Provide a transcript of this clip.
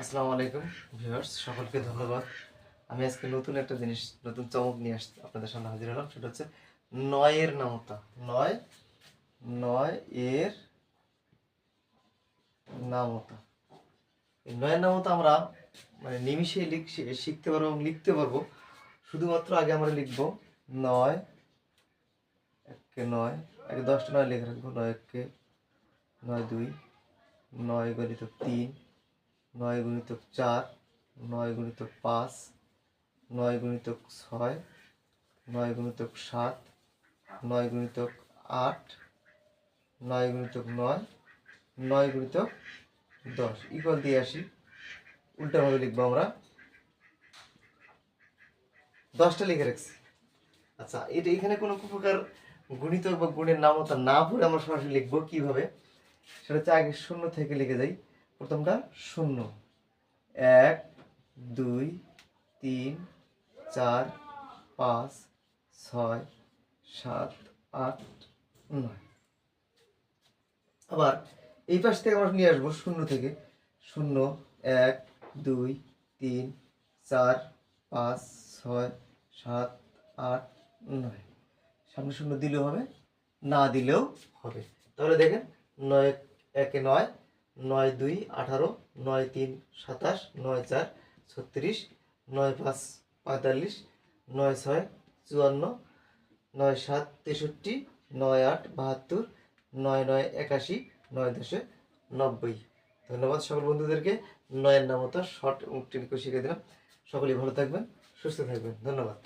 আসসালামু আলাইকুম ভিউয়ার্স, সকলকে ধন্যবাদ। আমি আজকে নতুন একটা জিনিস, নতুন চমক নিয়ে আসছি আপনাদের সামনে হাজির হলাম, সেটা হচ্ছে নয়ের নামতা। নয় নয় এর নামতা। এই নয়ের নামতা আমরা মানে নিমিষে লিখ, শিখতে পারব এবং লিখতে পারব। শুধুমাত্র আগে আমরা লিখব নয় এককে নয়, আগে দশটা নয় লিখে রাখব, নয় এককে নয় দুই, নয় গণিত তিন নয় গুণিতক চার, নয় গুণিতক পাঁচ, নয় গুণিতক ছয়, নয় গুণিতক সাত, নয় গুণিতক আট, নয় গুণিতক নয় নয় গুণিতক দশ। ইকুয়াল দিয়ে আসি। উল্টাভাবে লিখব আমরা। দশটা লিখে রাখছি। আচ্ছা এটা এখানে কোনো প্রকার গুণিতক বা গুণের নামতা না পড়ে আমরা সরাসরি লিখব কীভাবে? সেটা হচ্ছে আগে শূন্য থেকে লিখে যাই প্রথমটা শূন্য। এক, দুই, তিন, চার, পাঁচ, ছয়, সাত, আট, নয়। আবার এই পাশ থেকে আমরা নিয়ে আসব শূন্য থেকে। শূন্য, এক, দুই, তিন, চার, পাঁচ, ছয়, সাত, আট, নয়। সামনে শূন্য দিলেও হবে, না দিলেও হবে। তাহলে দেখেন, নয় একে নয় নয় দুই, আঠারো, নয় তিন, সাতাশ, নয় চার, ছত্রিশ, নয় পাঁচ, পঁয়তাল্লিশ, নয় ছয়, চুয়ান্ন, নয় সাত, তেষট্টি, নয় আট, বাহাত্তর, নয় নয়, একাশি, নয় দশে নব্বই। ধন্যবাদ সকল বন্ধুদেরকে। নয়ের নামতা শর্ট টেলিকো শিখে দিলাম। সকলেই ভালো থাকবেন, সুস্থ থাকবেন। ধন্যবাদ।